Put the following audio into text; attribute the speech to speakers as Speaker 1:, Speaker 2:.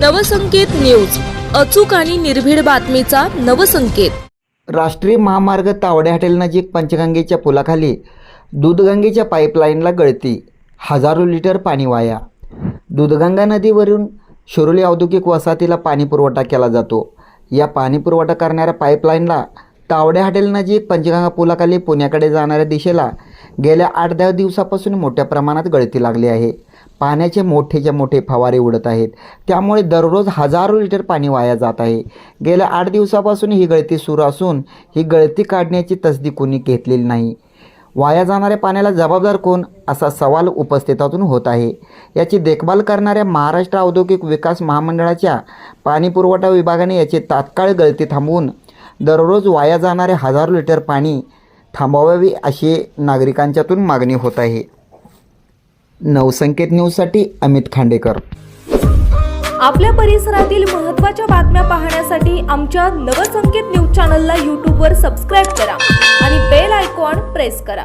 Speaker 1: Navsanket news. अचूक आणि निर्भीड बातमीचा नवसंकेत.
Speaker 2: राष्ट्रीय महामार्ग तावडे हॉटेलनजीक पंचगंगेच्या पुलाखाली दूधगंगेच्या पाईपलाईनला गळती हजारो लिटर पाणी वाया. दूधगंगा नदीवरून शिरोली औद्योगिक वसाहतीला पाणी पुरवठा केला जातो. या पाणी पुरवठा करणाऱ्या पाईपलाईनला तावडे हॉटेलनजीक पंचगंगा पुलाखाली पुण्याकडे जाणाऱ्या दिशेला गेल्या आठ दहा दिवसापासून मोठ्या प्रमाणात गळती लागली आहे. पाण्याचे मोठेच्या मोठे फवारे उडत आहेत. त्यामुळे दररोज हजारो लिटर पाणी वाया जात आहे. गेल्या आठ दिवसापासून ही गळती सुरू असून ही गळती काढण्याची तसदी कोणी घेतलेली नाही. वाया जाणाऱ्या पाण्याला जबाबदार कोण? असा सवाल उपस्थितातून होत आहे. याची देखभाल करणाऱ्या महाराष्ट्र औद्योगिक विकास महामंडळाच्या पाणी पुरवठा विभागाने याची तात्काळ गळती थांबवून दररोज वाया जाणारे हजारो लिटर पाणी थांबवावे अशी नागरिकांच्यातून मागणी होत आहे. नवसंकेत न्यूजसाठी अमित खांडेकर.
Speaker 3: आपल्या परिसरातील महत्त्वाच्या बातम्या पाहण्यासाठी आमच्या नवसंकेत न्यूज चॅनलला यूट्यूबवर सबस्क्राईब करा आणि बेल आयकॉन प्रेस करा.